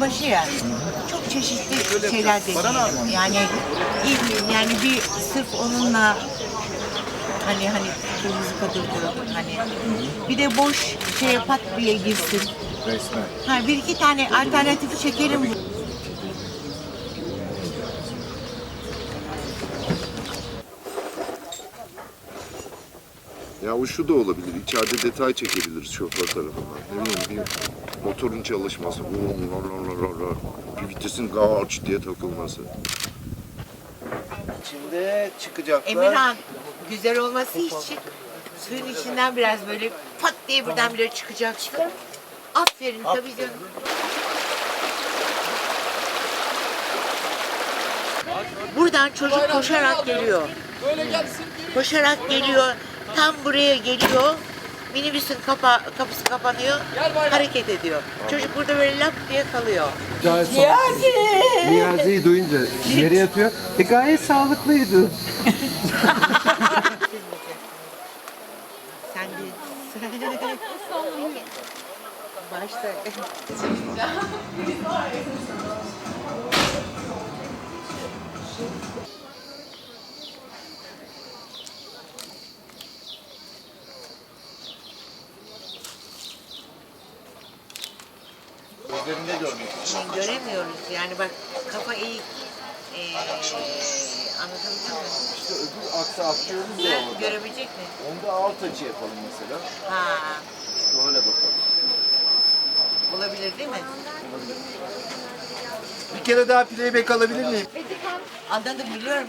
Başı yani. Çok çeşitli şeyler deneyelim. Yani ilk yani bir sırf onunla hani hani kırmızı kadırdı hani bir de boş şeye pat bile girsin. Resmen. Ha, bir iki tane alternatifi çekelim. Ya o şu da olabilir. İçeride detay çekebiliriz şoför tarafından. Ne bileyim bir motorun çalışması. vum, lar, lar, lar, lar. Bir vitesin gaç diye takılması. Şimdi çıkacaklar. Emirhan güzel olması için suyun içinden biraz böyle pat diye birdenbire çıkacaksın. Aferin tabii canım. Buradan çocuk koşarak geliyor. Böyle gelsin. Koşarak geliyor. Tam buraya geliyor. Minibüsün kapa kapısı kapanıyor. Hareket ediyor. Çocuk burada böyle lap diye kalıyor. Niyazi'yi duyunca yere yatıyor. E gayet sağlıklıydı. Sen de. Başta. Gözlerinde görmek. Göremiyoruz yani bak kafa eğik. Ee, anlatabildim mi? İşte öbür aksa atlıyoruz ya orada. Görebilecek mi? Onda alt açı yapalım mesela. Ha, Böyle bakalım. olabilir değil mi? Bir kere daha playback alabilir miyim? Anladım biliyorum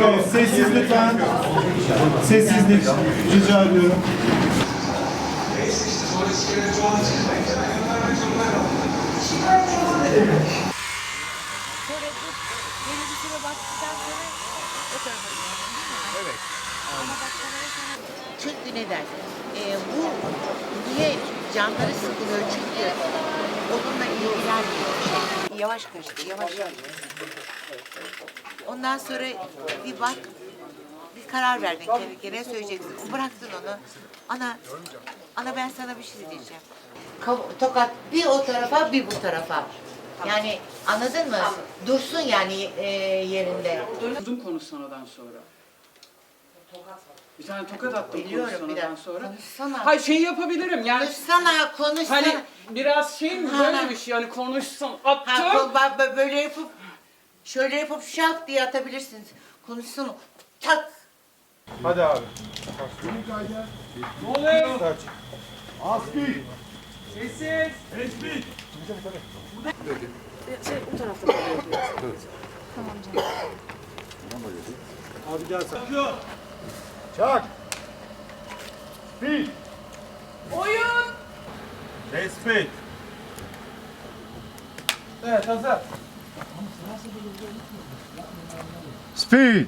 Yok, sessiz lütfen. Sessizlik rica ediyorum. Sonra bu belli bir süre baktıktan sonra o tarafa gidiyor. Evet. Ama bak kamera sana... Çünkü neden? Ee, bu niye canları sıkılıyor? Çünkü onunla ilgilenmiyor. Şey, yavaş kaçtı, yavaş Ondan sonra bir bak, bir karar verdin kendi kendine söyleyeceksin. Bıraktın onu. Ana, ana ben sana bir şey diyeceğim. Tokat bir o tarafa bir bu tarafa. Yani anladın mı? Dursun yani e, yerinde. Vurdum konuşsanadan sonra. Bir tane tokat attım Biliyorum bir konuşsanadan dakika. sonra. Konuşsana. Hayır şey yapabilirim yani Konuşsana, konuşsana. hani biraz şey mi Ha, böyle ha. bir şey yani konuşsam Ha, attım. ko- ba- ba- böyle yapıp şöyle yapıp şak diye atabilirsiniz. Konuşsana. Tak. Hadi abi. Ne oluyor? Aski. Sessiz. Tespit. Abi gel sen. Çak. Speed. Oyun. Tespit. Evet hazır. Speed.